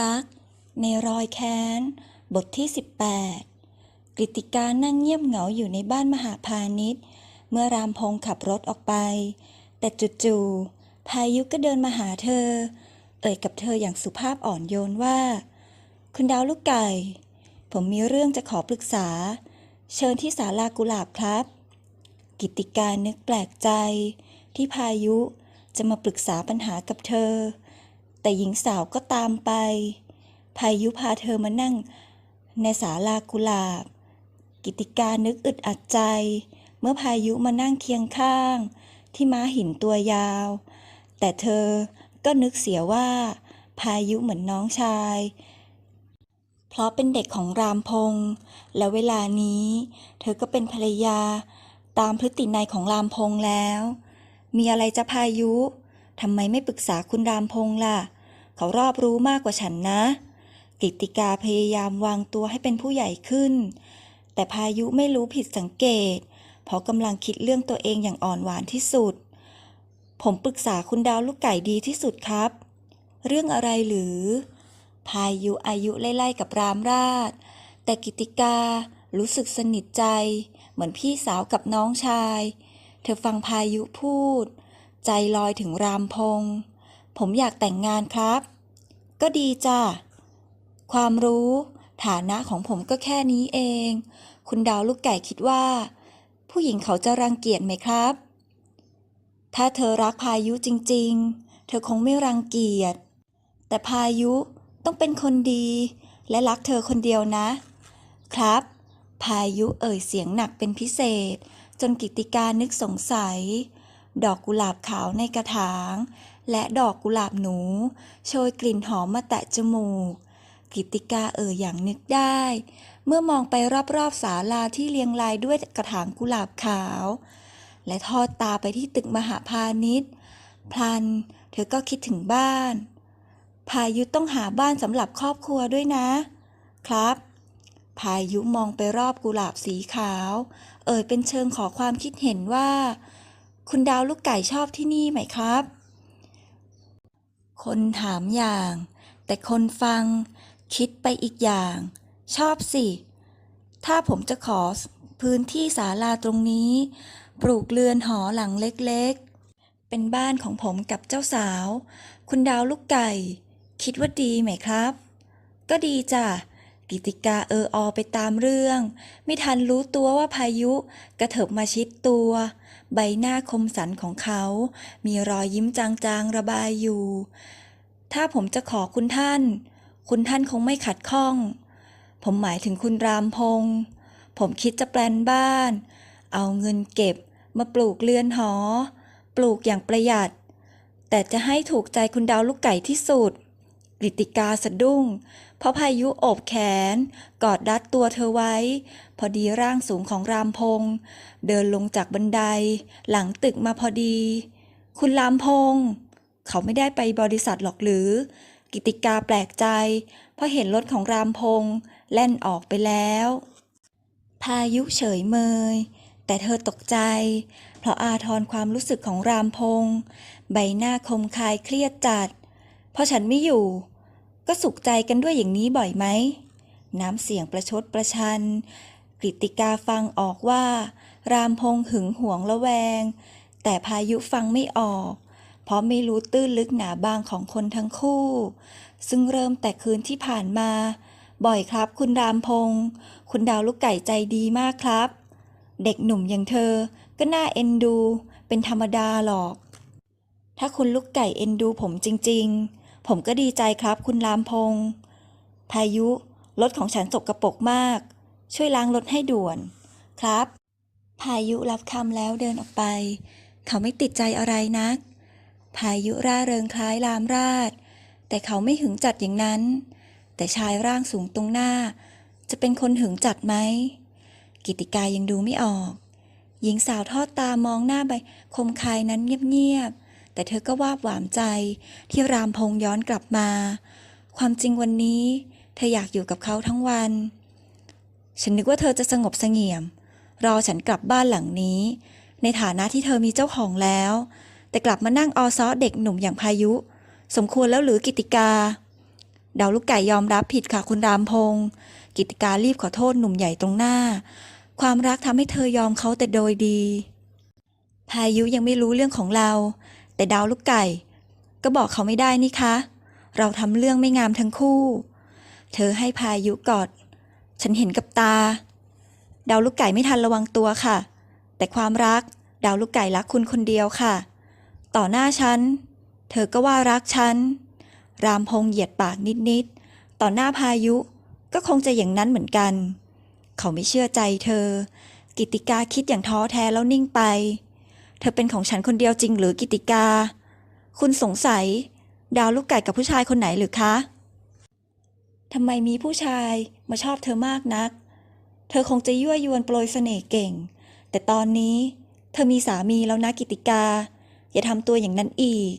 รัก ในรอยแค้น บทที่ 18 กฤติการนั่งเงียบเหงาอยู่ในบ้านมหาพาณิชย์ เมื่อรามพงขับรถออกไป แต่จู่ๆพายุก็เดินมาหาเธอ เอ่ยกับเธออย่างสุภาพอ่อนโยนว่า คุณดาวลูกไก่ ผมมีเรื่องจะขอปรึกษา เชิญที่ศาลากุหลาบครับ กิติการนึกแปลกใจ ที่พายุจะมาปรึกษาปัญหากับเธอ แต่หญิงสาวก็ตามไป พายุพาเธอมานั่ง ในศาลากุหลาบ กิติการนึกอึดอัดใจ เมื่อพายุมานั่งเคียงข้าง ที่ม้าหินตัวยาว แต่เธอก็นึกเสียว่า พายุเหมือนน้องชาย เพราะเป็นเด็กของรามพงษ์และเวลานี้ เธอก็เป็นภรรยาตามพฤตินัยของรามพงษ์แล้ว มีอะไรจะพายุทำไมไม่ปรึกษาคุณรามพงษ์ล่ะ เขารอบรู้มากกว่าฉันนะ กิติกาพยายามวางตัวให้เป็นผู้ใหญ่ขึ้น แต่พายุไม่รู้ผิดสังเกต เพราะกำลังคิดเรื่องตัวเองอย่างอ่อนหวานที่สุด ผมปรึกษาคุณดาวลูกไก่ดีที่สุดครับ เรื่องอะไรหรือ พายุอายุไล่ๆกับรามราช แต่กิติการู้สึกสนิทใจ เหมือนพี่สาวกับน้องชาย เธอฟังพายุพูด ใจลอยถึงรามพงษ์ ผมอยากแต่งงานครับ ก็ดีจ้ะความรู้ ฐานะของผมก็แค่นี้เอง คุณดาวลูกไก่คิดว่า ผู้หญิงเขาจะรังเกียจไหมครับ ถ้าเธอรักพายุจริง ๆ เธอคงไม่รังเกียจ แต่พายุต้องเป็นคนดี และรักเธอคนเดียวนะ ครับ พายุเอ่ยเสียงหนักเป็นพิเศษ จนกิติการนึกสงสัย ดอกกุหลาบขาวในกระถาง และดอกกุหลาบหนู โชยกลิ่นหอมมาแตะจมูก กิติกาเอ่ยอย่างนึกได้ เมื่อมองไปรอบๆศาลาที่เรียงรายด้วยกระถางกุหลาบขาว และทอดตาไปที่ตึกมหาพาณิชย์ พลัน เธอก็คิดถึงบ้าน พายุต้องหาบ้านสำหรับครอบครัวด้วยนะ ครับ พายุมองไปรอบกุหลาบสีขาว เอ่ยเป็นเชิงขอความคิดเห็นว่า คุณดาวลูกไก่ชอบที่นี่ไหมครับ คนถามอย่าง แต่คนฟังคิดไปอีกอย่าง ชอบสิ ถ้าผมจะขอพื้นที่ศาลาตรงนี้ ปลูกเรือนหอหลังเล็กๆ เป็นบ้านของผมกับเจ้าสาว คุณดาวลูกไก่ คิดว่าดีไหมครับ ก็ดีจ้ะกิติกาเอออไปตามเรื่อง ไม่ทันรู้ตัวว่าพายุกระเถิบมาชิดตัว ใบหน้าคมสันของเขา มีรอยยิ้มจางๆระบายอยู่ ถ้าผมจะขอคุณท่าน คุณท่านคงไม่ขัดข้อง ผมหมายถึงคุณรามพงษ์ผมคิดจะแปลนบ้าน เอาเงินเก็บมาปลูกเรือนหอ ปลูกอย่างประหยัด แต่จะให้ถูกใจคุณดาวลูกไก่ที่สุดกฤติกาสะดุ้ง เพราะพายุโอบแขน กอดรัดตัวเธอไว้ พอดีร่างสูงของรามพงษ์เดินลงจากบันได หลังตึกมาพอดี คุณรามพงษ์เขาไม่ได้ไปบริษัทหรอกหรือ กิติกาแปลกใจเพราะเห็นรถของรามพงษ์แล่นออกไปแล้ว พายุเฉยเมย แต่เธอตกใจ เพราะอาทรความรู้สึกของรามพงษ์ใบหน้าคมคายเครียดจัด เพราะฉันไม่อยู่ ก็สุขใจกันด้วยอย่างนี้บ่อยไหมน้ำเสียงประชดประชัน กฤติกาฟังออกว่า รามพงษ์หึงหวงละแวง แต่พายุฟังไม่ออก เพราะไม่รู้ตื้นลึกหนาบางของคนทั้งคู่ ซึ่งเริ่มแต่คืนที่ผ่านมา บ่อยครับคุณรามพงษ์คุณดาวลูกไก่ใจดีมากครับ เด็กหนุ่มอย่างเธอ ก็น่าเอ็นดู เป็นธรรมดาหรอก ถ้าคุณลูกไก่เอ็นดูผมจริง ๆ ผมก็ดีใจครับคุณรามพงษ์พายุรถของฉันสกรปรกมาก ช่วยล้างรถให้ด่วน ครับ พายุรับคำแล้วเดินออกไป เขาไม่ติดใจอะไรนัก พายุร่าเริงคล้ายรามราชแต่เขาไม่หึงจัดอย่างนั้น แต่ชายร่างสูงตรงหน้า จะเป็นคนหึงจัดไหม กิติกายังดูไม่ออก หญิงสาวทอดตามองหน้าใบคมคายนั้นเงียบๆ แต่เธอก็วาบหวามใจที่รามพงย้อนกลับมา ความจริงวันนี้ เธออยากอยู่กับเขาทั้งวัน ฉันนึกว่าเธอจะสงบเสงี่ยม รอฉันกลับบ้านหลังนี้ ในฐานะที่เธอมีเจ้าของแล้ว แต่กลับมานั่งออซ้อเด็กหนุ่มอย่างพายุ สมควรแล้วหรือกิติกา ดาวลูกไก่ยอมรับผิดค่ะคุณรามพงศ์กิติการรีบขอโทษหนุ่มใหญ่ตรงหน้า ความรักทำให้เธอยอมเขาแต่โดยดี พายุยังไม่รู้เรื่องของเรา แต่ดาวลูกไก่ ก็บอกเขาไม่ได้นี่คะ เราทำเรื่องไม่งามทั้งคู่ เธอให้พายุกอด ฉันเห็นกับตา ดาวลูกไก่ไม่ทันระวังตัวค่ะ แต่ความรัก ดาวลูกไก่รักคุณคนเดียวค่ะ ต่อหน้าฉัน เธอก็ว่ารักฉัน รามพงษ์เหยียดปากนิดๆ ต่อหน้าพายุ ก็คงจะอย่างนั้นเหมือนกัน เขาไม่เชื่อใจเธอ กิติกาคิดอย่างท้อแท้แล้วนิ่งไป เธอเป็นของฉันคนเดียวจริงหรือกิติกา คุณสงสัย ดาวลูกไก่กับผู้ชายคนไหนหรือคะ ทำไมมีผู้ชายมาชอบเธอมากนัก เธอคงจะยั่วยวนโปรยเสน่ห์เก่ง แต่ตอนนี้เธอมีสามีแล้วนะกิติกา อย่าทำตัวอย่างนั้นอีก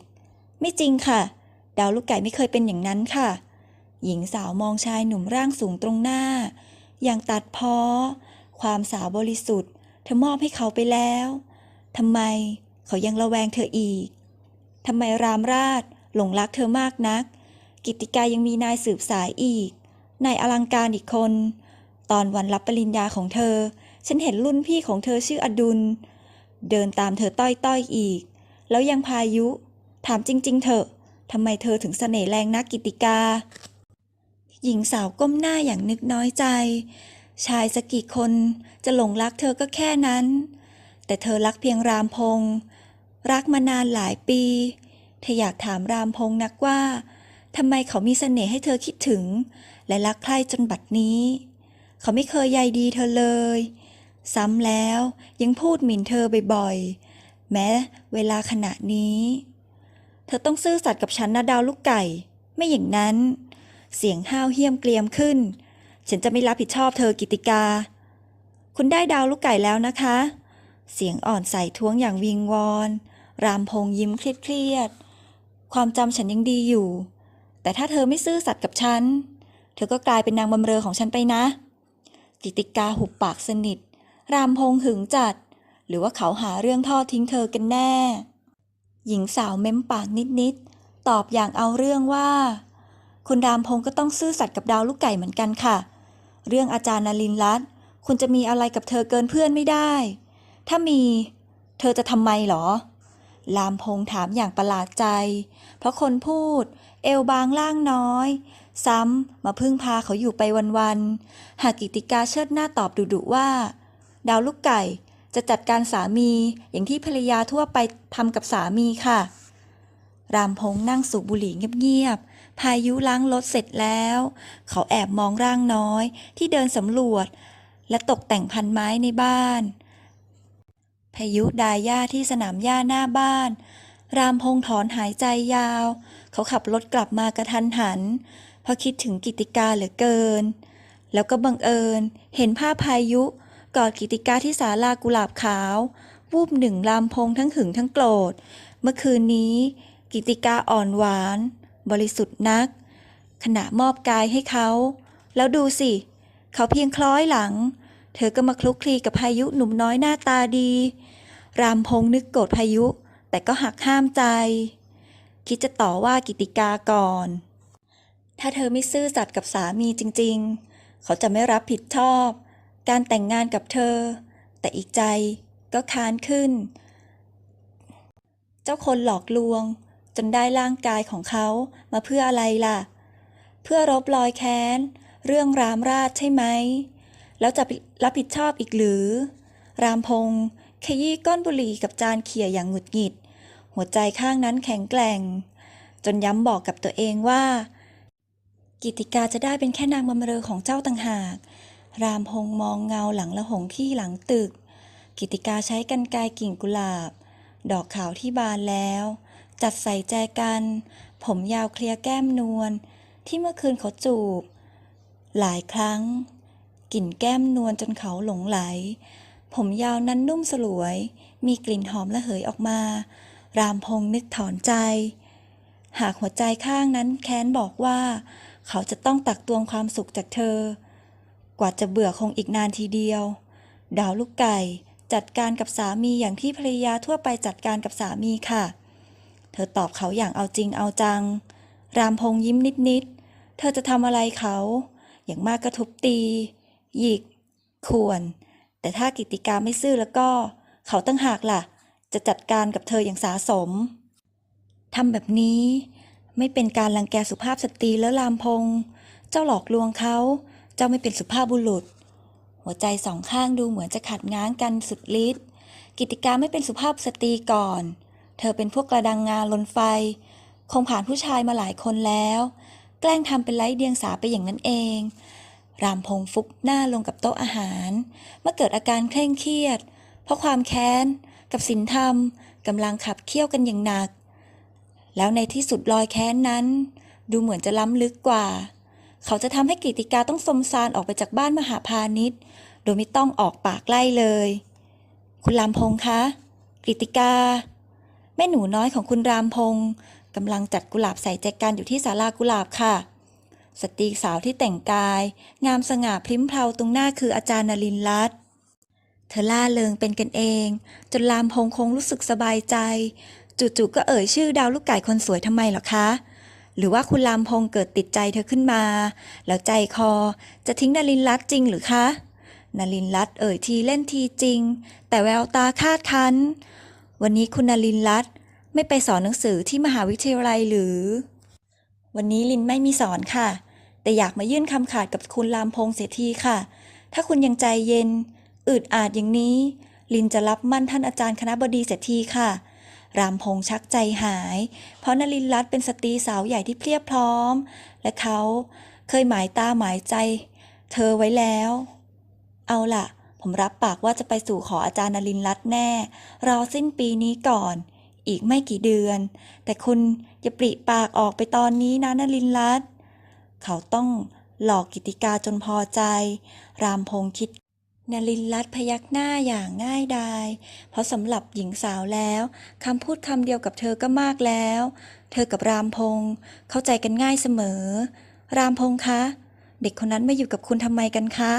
ไม่จริงค่ะ ดาวลูกไก่ไม่เคยเป็นอย่างนั้นค่ะ หญิงสาวมองชายหนุ่มร่างสูงตรงหน้า อย่างตัดพ้อ ความสาวบริสุทธิ์ เธอมอบให้เขาไปแล้วทำไมเขายังระแวงเธออีกทำไมรามราชหลงรักเธอมากนัก กิติกายังมีนายสืบสายอีก นายอลังการอีกคน ตอนวันรับปริญญาของเธอ ฉันเห็นรุ่นพี่ของเธอชื่ออดุล เดินตามเธอต้อยๆอีก แล้วยังพายุ ถามจริง ๆ เถอะทำไมเธอถึงเสน่ห์แรงนักกิติกา หญิงสาวก้มหน้าอย่างนึกน้อยใจ ชายสักกี่คนจะหลงรักเธอก็แค่นั้น แต่เธอรักเพียงรามพงษ์รักมานานหลายปี เธออยากถามรามพงษ์นักว่า ทำไมเขามีเสน่ห์ให้เธอคิดถึง และรักใคร่จนบัดนี้ เขาไม่เคยใยดีเธอเลย ซ้ำแล้วยังพูดหมิ่นเธอบ่อยๆ แม้เวลาขณะนี้ เธอต้องซื่อสัตย์กับฉันนะดาวลูกไก่ ไม่อย่างนั้น เสียงห้าวเหี้ยมเกรียมขึ้น ฉันจะไม่รับผิดชอบเธอกิติกา คุณได้ดาวลูกไก่แล้วนะคะ เสียงอ่อนใสท้วงอย่างวิงวอน รามพงยิ้มเครียดๆความจำฉันยังดีอยู่ แต่ถ้าเธอไม่ซื่อสัตย์กับฉัน เธอก็กลายเป็นนางบำเรอของฉันไปนะกิติกาหุบปากสนิท รามพงษ์หึงจัด หรือว่าเขาหาเรื่องทอดทิ้งเธอกันแน่ หญิงสาวเม้มปากนิดๆ ตอบอย่างเอาเรื่องว่า คุณรามพงษ์ก็ต้องซื่อสัตย์กับดาวลูกไก่เหมือนกันค่ะ เรื่องอาจารย์นลินรัตคุณจะมีอะไรกับเธอเกินเพื่อนไม่ได้ ถ้ามี เธอจะทำไมหรอ ลามพงษ์ถามอย่างประหลาดใจ เพราะคนพูด เอวบางล่างน้อย ซ้ำมาพึ่งพาเขาอยู่ไปวันๆ หากกิติกาเชิดหน้าตอบดุๆว่า ดาวลูกไก่จะจัดการสามีอย่างที่ภรรยาทั่วไปทำกับสามีค่ะ รามพงษ์นั่งสูบบุหรี่เงียบๆ พายุล้างรถเสร็จแล้ว เขาแอบมองร่างน้อยที่เดินสำรวจ และตกแต่งพันไม้ในบ้าน พายุดาหญ้าที่สนามหญ้าหน้าบ้าน รามพงษ์ถอนหายใจยาว เขาขับรถกลับมากระทันหัน เพราะคิดถึงกิติกาเหลือเกิน แล้วก็บังเอิญ เห็นภาพพายุกอดกิติกาที่ศาลากุหลาบขาว วูบหนึ่งรามพงทั้งหึงทั้งโกรธ เมื่อคืนนี้ กิติกาอ่อนหวาน บริสุทธิ์นัก ขณะมอบกายให้เขา แล้วดูสิ เขาเพียงคล้อยหลัง เธอก็มาคลุกคลีกับพายุหนุ่มน้อยหน้าตาดี รามพงนึกโกรธพายุ แต่ก็หักห้ามใจ คิดจะต่อว่ากิติกาก่อน ถ้าเธอไม่ซื่อสัตย์กับสามีจริง ๆ เขาจะไม่รับผิดชอบ การแต่งงานกับเธอ แต่อีกใจก็ค้านขึ้น เจ้าคนหลอกลวง จนได้ร่างกายของเขามาเพื่ออะไรล่ะ เพื่อรบรอยแค้น เรื่องรามราชใช่ไหม แล้วจะรับผิดชอบอีกหรือ รามพงษ์ขยี้ก้อนบุหรี่กับจานเขี่ยอย่างหงุดหงิด หัวใจข้างนั้นแข็งแกร่ง จนย้ำบอกกับตัวเองว่า กิติกาจะได้เป็นแค่นางบำเรอของเจ้าต่างหาก รามพงมองเงาหลังละหงที่หลังตึก กิติกาใช้กันไกกิ่งกุหลาบ ดอกขาวที่บานแล้ว จัดใส่แจกัน ผมยาวเคลียร์แก้มนวลที่เมื่อคืนเขาจูบ หลายครั้ง กลิ่นแก้มนวลจนเขาหลงไหล ผมยาวนั้นนุ่มสลวย มีกลิ่นหอมระเหยออกมา รามพงษ์นึกถอนใจ หากหัวใจข้างนั้นแค้นบอกว่า เขาจะต้องตักตวงความสุขจากเธอ กว่าจะเบื่อคงอีกนานทีเดียว ดาวลูกไก่จัดการกับสามีอย่างที่ภรรยาทั่วไปจัดการกับสามีค่ะ เธอตอบเขาอย่างเอาจริงเอาจัง รามพงษ์ยิ้มนิดเธอจะทำอะไรเขา อย่างมากก็ทุบตี หยิก ข่วน แต่ถ้ากิติกาไม่ซื่อแล้วก็ เขาตั้งหากล่ะ จะจัดการกับเธออย่างสาสมทำแบบนี้ ไม่เป็นการรังแกสุภาพสตรีแล้วลามพง เจ้าหลอกลวงเขา เจ้าไม่เป็นสุภาพบุรุษ หัวใจสองข้างดูเหมือนจะขัดง้างกันสุดฤทธิ์กิติกาไม่เป็นสุภาพสตรีก่อน เธอเป็นพวกกระดังงาลนไฟ คงผ่านผู้ชายมาหลายคนแล้ว แกล้งทำเป็นไร้เดียงสาไปอย่างนั้นเอง รามพงฟุบหน้าลงกับโต๊ะอาหาร เมื่อเกิดอาการเคร่งเครียด เพราะความแค้น กับสินธรรมกำลังขับเคี่ยวกันอย่างหนัก แล้วในที่สุดรอยแค้นนั้น ดูเหมือนจะล้ำลึกกว่า เขาจะทำให้กิติกาต้องสมซานออกไปจากบ้านมหาพาณิชย์ โดยไม่ต้องออกปากไล่เลย คุณรามพงษ์คะกิติกา แม่หนูน้อยของคุณรามพงษ์กำลังจัดกุหลาบใส่แจกันอยู่ที่ศาลากุหลาบค่ะสตรีสาวที่แต่งกาย งามสง่าพริ้มเพลาตรงหน้าคืออาจารย์นลินลัตน์ เธอล่าเริงเป็นกันเอง จนรามพงคงรู้สึกสบายใจ จู่ๆก็เอ่ยชื่อดาวลูกไก่คนสวยทำไมหรอคะ หรือว่าคุณรามพงเกิดติดใจเธอขึ้นมา แล้วใจคอจะทิ้งนลินลัตจริงหรือคะนลินลัตเอ่ยทีเล่นทีจริง แต่แววตาคาดคันวันนี้คุณนลินลัตไม่ไปสอนหนังสือที่มหาวิทยาลัยหรือ วันนี้ลินไม่มีสอนค่ะ แต่อยากมายื่นคำขาดกับคุณรามพงเสียทีค่ะ ถ้าคุณยังใจเย็น อึดอาดอย่างนี้ ลินจะรับมั่นท่านอาจารย์คณะบดีเสียทีค่ะ รามพงษ์ชักใจหาย เพราะนลินรัตเป็นสตรีสาวใหญ่ที่เพียบพร้อม และเขาเคยหมายตาหมายใจ เธอไว้แล้ว เอาล่ะ ผมรับปากว่าจะไปสู่ขออาจารย์นลินรัตแน่ รอสิ้นปีนี้ก่อน อีกไม่กี่เดือน แต่คุณอย่าปริปากออกไปตอนนี้นะนลินรัตเขาต้องหลอกกิติกาจนพอใจ รามพงษ์คิด นลินรัตพยักหน้าอย่างง่ายดาย เพราะสำหรับหญิงสาวแล้วคำพูดคำเดียวกับเธอก็มากแล้ว เธอกับรามพงษ์เข้าใจกันง่ายเสมอ รามพงษ์คะ เด็กคนนั้นมาอยู่กับคุณทำไมกันคะ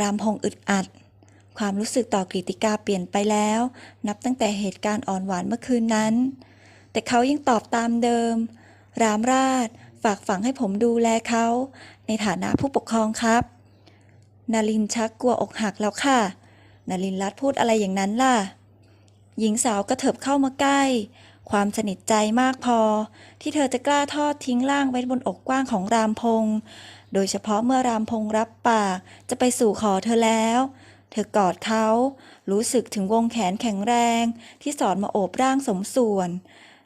รามพงษ์อึดอัด ความรู้สึกต่อกฤติกาเปลี่ยนไปแล้ว นับตั้งแต่เหตุการณ์อ่อนหวานเมื่อคืนนั้น แต่เขายังตอบตามเดิม รามราชฝากฝังให้ผมดูแลเขาในฐานะผู้ปกครองครับ นารินชักกลัวอกหักแล้วค่ะนารินรัตพูดอะไรอย่างนั้นล่ะ หญิงสาวกระเถิบเข้ามาใกล้ ความสนิทใจมากพอ ที่เธอจะกล้าทอดทิ้งร่างไว้บนอกกว้างของรามพงษ์โดยเฉพาะเมื่อรามพงษ์รับปากจะไปสู่ขอเธอแล้ว เธอกอดเขา รู้สึกถึงวงแขนแข็งแรง ที่สอดมาโอบร่างสมส่วน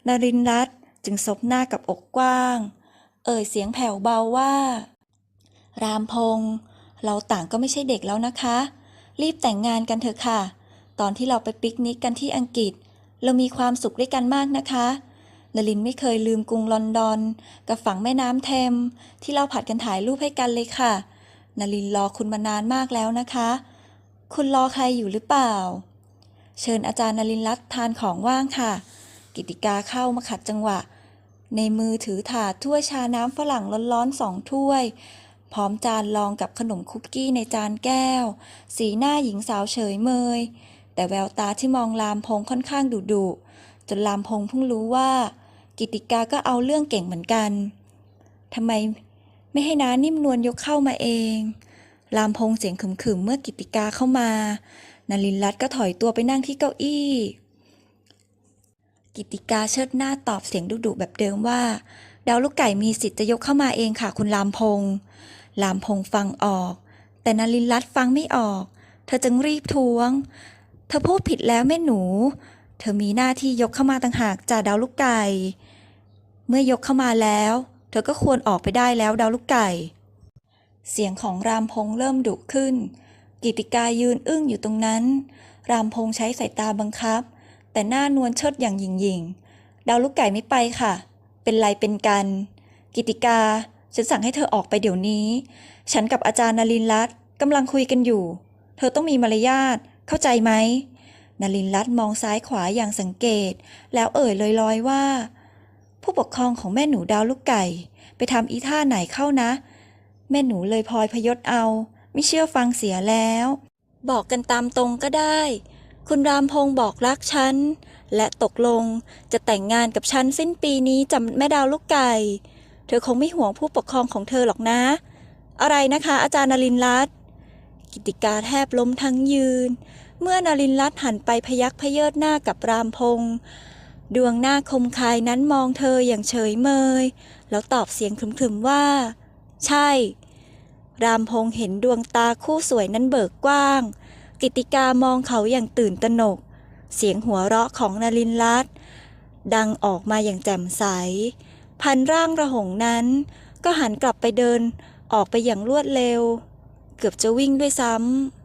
นารินรัตจึงซบหน้ากับอกกว้าง เอ่ยเสียงแผ่วเบาว่า รามพงษ์ เราต่างก็ไม่ใช่เด็กแล้วนะคะ รีบแต่งงานกันเถอะค่ะ ตอนที่เราไปปิกนิกกันที่อังกฤษ เรามีความสุขด้วยกันมากนะคะนลินไม่เคยลืมกรุงลอนดอน กับฝั่งแม่น้ำเทม ที่เราผัดกันถ่ายรูปให้กันเลยค่ะนลินรอคุณมานานมากแล้วนะคะ คุณรอใครอยู่หรือเปล่า เชิญอาจารย์นลินรัตทานของว่างค่ะ กิติกาเข้ามาขัดจังหวะ ในมือถือถาดถ้วยชาน้ำฝรั่งร้อนๆสองถ้วย พร้อมจานรองกับขนมคุกกี้ในจานแก้ว สีหน้าหญิงสาวเฉยเมย แต่แววตาที่มองลามพงค่อนข้างดุดุจนลามพงเพิ่งรู้ว่า กิติกาก็เอาเรื่องเก่งเหมือนกันทำไมไม่ให้น้านิ่มนวลยกเข้ามาเอง ลามพงเสียงขึมๆเมื่อกิติกาเข้ามา นารินรัตก็ถอยตัวไปนั่งที่เก้าอี้ กิติกาเชิดหน้าตอบเสียงดุๆแบบเดิมว่า ดาวลูกไก่มีสิทธิ์จะยกเข้ามาเองค่ะคุณลามพง ลามพงฟังออก แต่นารินรัตฟังไม่ออก เธอจึงรีบท้วง เธอพูดผิดแล้วแม่หนู เธอมีหน้าที่ยกเข้ามาต่างหากจ่าดาวลูกไก่ เมื่อยกเข้ามาแล้ว เธอก็ควรออกไปได้แล้วดาวลูกไก่ เสียงของรามพงเริ่มดุขึ้น กิติกายืนอึ้งอยู่ตรงนั้น รามพงใช้สายตาบังคับ แต่หน้านวลเชิดอย่างหยิ่งหยิ่งๆดาวลูกไก่ไม่ไปค่ะ เป็นไรเป็นกัน กิติกา ฉันสั่งให้เธอออกไปเดี๋ยวนี้ ฉันกับอาจารย์นลินรัตน์กำลังคุยกันอยู่ เธอต้องมีมารยาท เข้าใจไหมนลินรัตน์มองซ้ายขวาอย่างสังเกต แล้วเอ่ยลอยๆว่า ผู้ปกครองของแม่หนูดาวลูกไก่ ไปทำอีท่าไหนเข้านะ แม่หนูเลยพลอยพยศเอา ไม่เชื่อฟังเสียแล้ว บอกกันตามตรงก็ได้ คุณรามพงษ์บอกรักฉัน และตกลงจะแต่งงานกับฉันสิ้นปีนี้จำแม่ดาวลูกไก่ เธอคงไม่ห่วงผู้ปกครองของเธอหรอกนะ อะไรนะคะ อาจารย์นลินรัตกิติกาแทบล้มทั้งยืน เมื่อนลินรัตหันไปพยักพเยิดหน้ากับรามพงษ์ดวงหน้าคมคายนั้นมองเธออย่างเฉยเมย แล้วตอบเสียงขรึมๆว่า ใช่ รามพงษ์เห็นดวงตาคู่สวยนั้นเบิกกว้าง กิติกามองเขาอย่างตื่นตระหนก เสียงหัวเราะของนลินรัตดังออกมาอย่างแจ่มใส พันร่างระหงนั้น ก็หันกลับไปเดินออกไปอย่างรวดเร็ว เกือบจะวิ่งด้วยซ้ำ